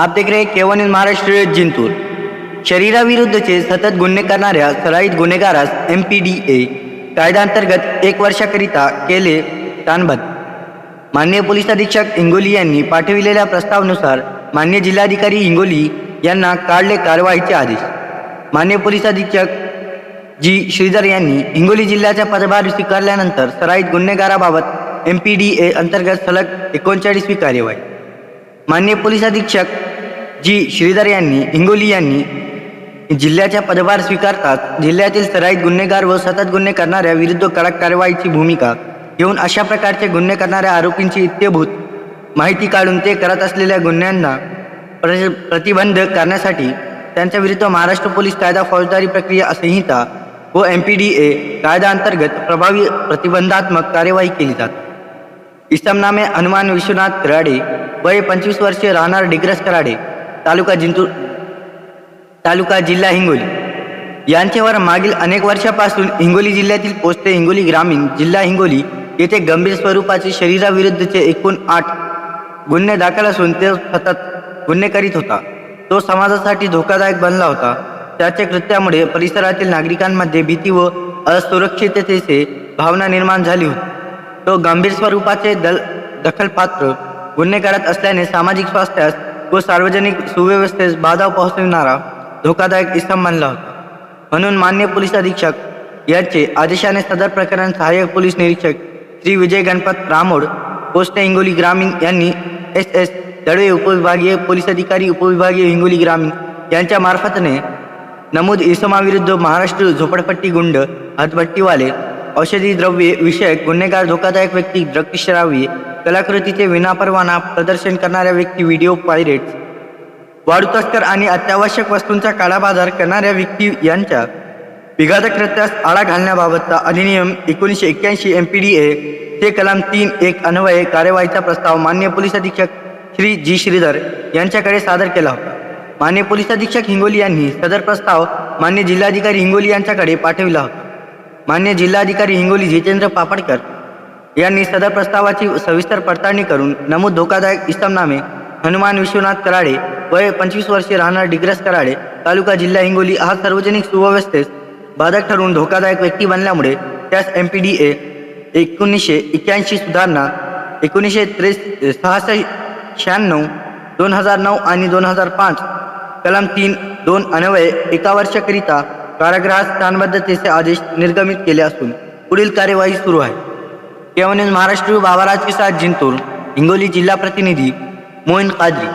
आप देख रहे केवन इन महाराष्ट्र जिंतूर। शरीराविरुद्धचे सतत गुन्हे करणाऱ्या सराईत गुन्हेगारास एम पी डी ए कायद्याअंतर्गत एक वर्षाकरिता केले ताणबंद मान्य पोलीस अधीक्षक हिंगोली यांनी पाठविलेल्या प्रस्तावानुसार मान्य जिल्हाधिकारी हिंगोली यांना काढले कारवाईचे आदेश. मान्य पोलीस अधीक्षक जी श्रीधर यांनी हिंगोली जिल्ह्याचा पदभार स्वीकारल्यानंतर सराईत गुन्हेगाराबाबत एम पी डी ए अंतर्गत सलग एकोणचाळीसवी कार्यवाही. मान्य पोलीस अधीक्षक जी श्रीधर यांनी हिंगोली यांनी जिल्ह्याचा पदभार स्वीकारतात जिल्ह्यातील सराईत गुन्हेगार व सतत गुन्हे करणाऱ्या विरुद्ध कडक कारवाईची भूमिका घेऊन अशा प्रकारचे गुन्हे करणाऱ्या आरोपींची इत्यभूत माहिती काढून ते करत असलेल्या गुन्ह्यांना प्र- प्रतिबंध करण्यासाठी त्यांच्या विरुद्ध महाराष्ट्र पोलीस कायदा फौजदारी प्रक्रिया संहिता व एम पी डी ए कायद्याअंतर्गत प्रभावी प्रतिबंधात्मक कार्यवाही केली जाते. इसमनामे हनुमान विश्वनाथ कराडे वय पंचवीस वर्षे राहणार डिग्रस कराडे तालुका जिंतूर तालुका जिल्हा हिंगोली. यांच्यावर मागील अनेक वर्षापासून हिंगोली जिल्ह्यातील पोस्टे हिंगोली ग्रामीण जिल्हा हिंगोली येथे गंभीर स्वरूपाचे शरीराविरुद्धचे एकूण आठ गुन्हे दाखल असून ते सतत गुन्हे करीत होता. तो समाजासाठी धोकादायक बनला होता. त्याच्या कृत्यामुळे परिसरातील नागरिकांमध्ये भीती व असुरक्षिततेचे भावना निर्माण झाली होती. तो गंभीर स्वरूपाचे दल दखलपात्र गुन्हे करत असल्याने सामाजिक स्वास्थ्यास व सार्वजनिक सुव्यवस्थेस बाधा पोहोचविणारा धोकादायक इसम मानला होता. म्हणून मान्य पोलीस अधीक्षक यांचे आदेशाने सदर प्रकरण सहाय्यक पोलीस निरीक्षक श्री विजय गणपत रामोड पोस्ट हिंगोली ग्रामीण यांनी एस एस दळवे उपविभागीय पोलीस अधिकारी उपविभागीय हिंगोली ग्रामीण यांच्या मार्फतने नमूद इसमाविरुद्ध महाराष्ट्र झोपडपट्टी गुंड हातभट्टीवाले औषधी द्रव्ये विषयक गुन्हेगार धोकादायक व्यक्ती ड्रग्जश्रावी कलाकृतीचे विनापरवाना प्रदर्शन करणाऱ्या व्यक्ती व्हिडिओ पायरेट्स वाढू तस्कर आणि अत्यावश्यक वस्तूंचा काळाबाजार करणाऱ्या व्यक्ती यांच्या विघातक कृत्यास आळा घालण्याबाबतचा अधिनियम एकोणीसशे एक्क्याऐंशी एम पी डी ए ते कलम तीन एक अन्वये कार्यवाहीचा प्रस्ताव मान्य पोलीस अधीक्षक श्री जी श्रीधर यांच्याकडे सादर केला होता. मान्य पोलीस अधीक्षक हिंगोली यांनी सदर प्रस्ताव मान्य जिल्हाधिकारी हिंगोली यांच्याकडे पाठविला होता. मान्य जिल्हाधिकारी हिंगोली जितेंद्र पापडकर यांनी सदर प्रस्तावाची सविस्तर पडताळणी करून नमूद धोकादायक इस्तमनामे हनुमान विश्वनाथ कराडे वय पंचवीस वर्षे राहणार डिग्रस कराडे तालुका जिल्हा हिंगोली हा सार्वजनिक सुव्यवस्थेस बाधक ठरवून धोकादायक व्यक्ती बनल्यामुळे त्यास एम पी डी ए एकोणीसशे एक्क्याऐंशी सुधारणा एकोणीसशे त्रे सहासष्ट शहाण्णव दोन हजार नऊ आणि दोन हजार पाच कलम तीन दोन अन्वये एका वर्षाकरिता कारागृहात स्थानबद्धतेचे आदेश निर्गमित केले असून पुढील कार्यवाही सुरू आहे. केवनेज महाराष्ट्र बाबाराज के साथ जिंतूर हिंगोली जिल्हा प्रतिनिधी मोहन कादरी.